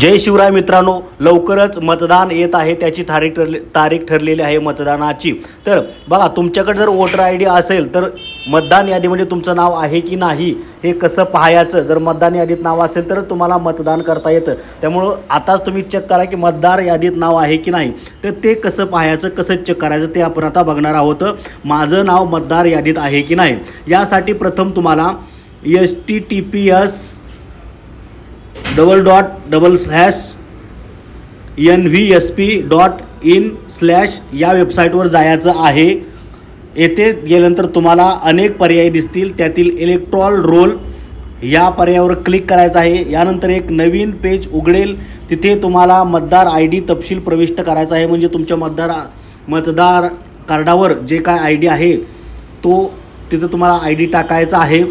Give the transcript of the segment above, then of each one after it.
जय शिवराय मित्रांनो लवकरच मतदान येत आहे त्याची तारीख ठरली तारीख ठरलेली आहे मतदानाची. तर बघा तुमच्याकडे जर वोटर आय डी असेल तर मतदान यादीमध्ये म्हणजे तुमचं नाव आहे की नाही हे कसं पाहायचं? जर मतदान यादीत नाव असेल तर तुम्हाला मतदान करता येतं. त्यामुळं आताच तुम्ही चेक करा की मतदार यादीत नाव आहे की नाही. तर ते कसं पाहायचं कसं चेक करायचं ते आपण आता बघणार आहोत. माझं नाव मतदार यादीत आहे की नाही? यासाठी प्रथम तुम्हाला h t t p s double dot double slash N V S P dot in slash या वेबसाईटवर जायचं आहे. येथे गेल्यानंतर तुम्हाला अनेक पर्याय दिसतील. त्यातील इलेक्ट्रॉल रोल या पर्यायावर क्लिक करायचं आहे. यानंतर एक नवीन पेज उघडेल. तिथे तुम्हाला मतदार आय डी तपशील प्रविष्ट करायचा आहे. म्हणजे तुमच्या मतदार मतदार कार्डावर जे काय आय डी आहे तो तिथं तुम्हाला आय डी टाकायचा आहे.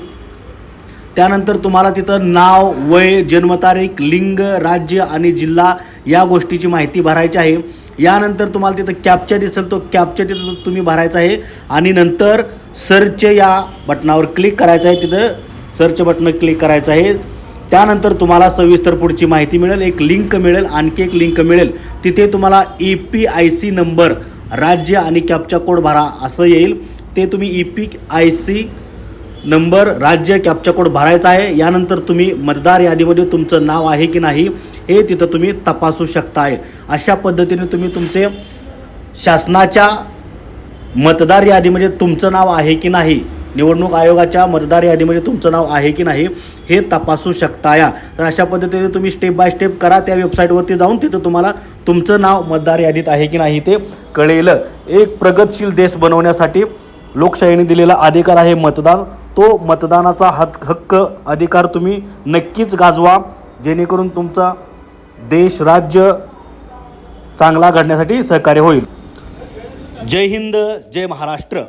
त्यानंतर तुम्हाला तिथं नाव वय जन्मतारीख लिंग राज्य आणि जिल्हा या गोष्टीची माहिती भरायची आहे. यानंतर तुम्हाला तिथं कॅप्चर दिसेल तो कॅप्चर तिथं तुम्ही भरायचा आहे. आणि नंतर सर्च या बटनावर क्लिक करायचं आहे. तिथं सर्च बटन क्लिक करायचं आहे. त्यानंतर तुम्हाला सविस्तर पुढची माहिती मिळेल एक लिंक मिळेल आणखी एक लिंक मिळेल. तिथे तुम्हाला E P I C number राज्य आणि कॅपचा कोड भरा असं येईल. ते तुम्ही E P I C number राज्य कॅपचा कोड भरायचा आहे. यानंतर तुम्ही मतदार यादीमध्ये तुमचं नाव आहे की नाही हे तिथं तुम्ही तपासू शकताय. अशा पद्धतीने तुम्ही तुमचे शासनाच्या मतदार यादीमध्ये तुमचं नाव आहे की नाही निवडणूक आयोगाच्या मतदार यादीमध्ये तुमचं नाव आहे की नाही हे तपासू शकता या तर अशा पद्धतीने तुम्ही स्टेप बाय स्टेप करा. त्या वेबसाईटवरती जाऊन तिथं तुम्हाला तुमचं नाव मतदार यादीत आहे की नाही ते कळेल. एक प्रगतशील देश बनवण्यासाठी लोकशाहीने दिलेला अधिकार आहे मतदान. तो मतदानाचा हक हक्क अधिकार तुम्ही नक्कीच गाजवा जेणेकरून तुमचा देश राज्य चांगला घडण्यासाठी सहकार्य होईल. जय हिंद जय महाराष्ट्र.